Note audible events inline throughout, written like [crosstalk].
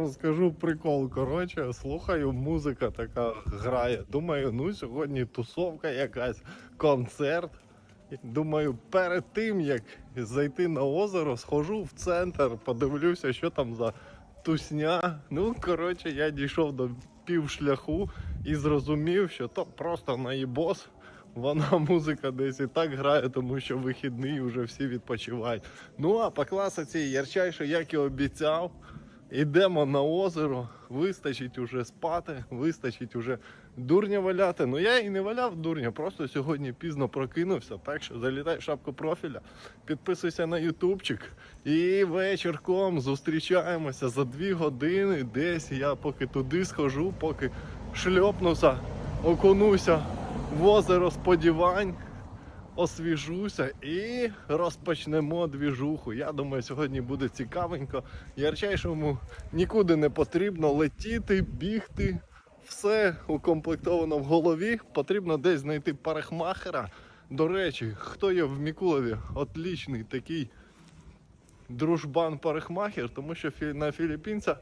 розкажу прикол. Коротше, слухаю, музика така грає. Думаю, ну сьогодні тусовка якась, концерт. Думаю, перед тим як зайти на озеро, схожу в центр, подивлюся, що там за тусня. Ну, коротше, я дійшов до півшляху і зрозумів, що то просто наїбос. Вона [laughs] музика десь і так грає, тому що вихідний вже всі відпочивають. Ну а по класиці ярчайше, як і обіцяв, йдемо на озеро, вистачить уже спати, вистачить уже дурня валяти. Ну я і не валяв дурня, просто сьогодні пізно прокинувся. Так що залітай в шапку профіля, підписуйся на ютубчик і вечірком зустрічаємося за дві години. Десь я поки туди схожу, поки шльопнуся, окунуся в озеро сподівань. Освіжуся і розпочнемо двіжуху. Я думаю, сьогодні буде цікавенько. Ярчайшому нікуди не потрібно летіти, бігти. Все укомплектовано в голові. Потрібно десь знайти парикмахера. До речі, хто є в Мікулові? Отлічний такий дружбан парикмахер, тому що на філіппінця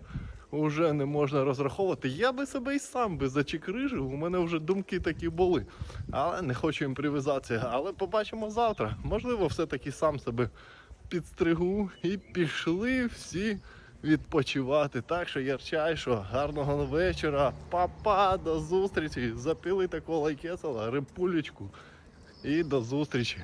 вже не можна розраховувати. Я би себе і сам би зачекрижив, у мене вже думки такі були. Але не хочу прив'язатися. Але побачимо завтра. Можливо, все-таки сам себе підстригу і пішли всі відпочивати. Так що ярчайшо, гарного вечора, папа, до зустрічі. Запили такого лайкесала, репулечку і до зустрічі.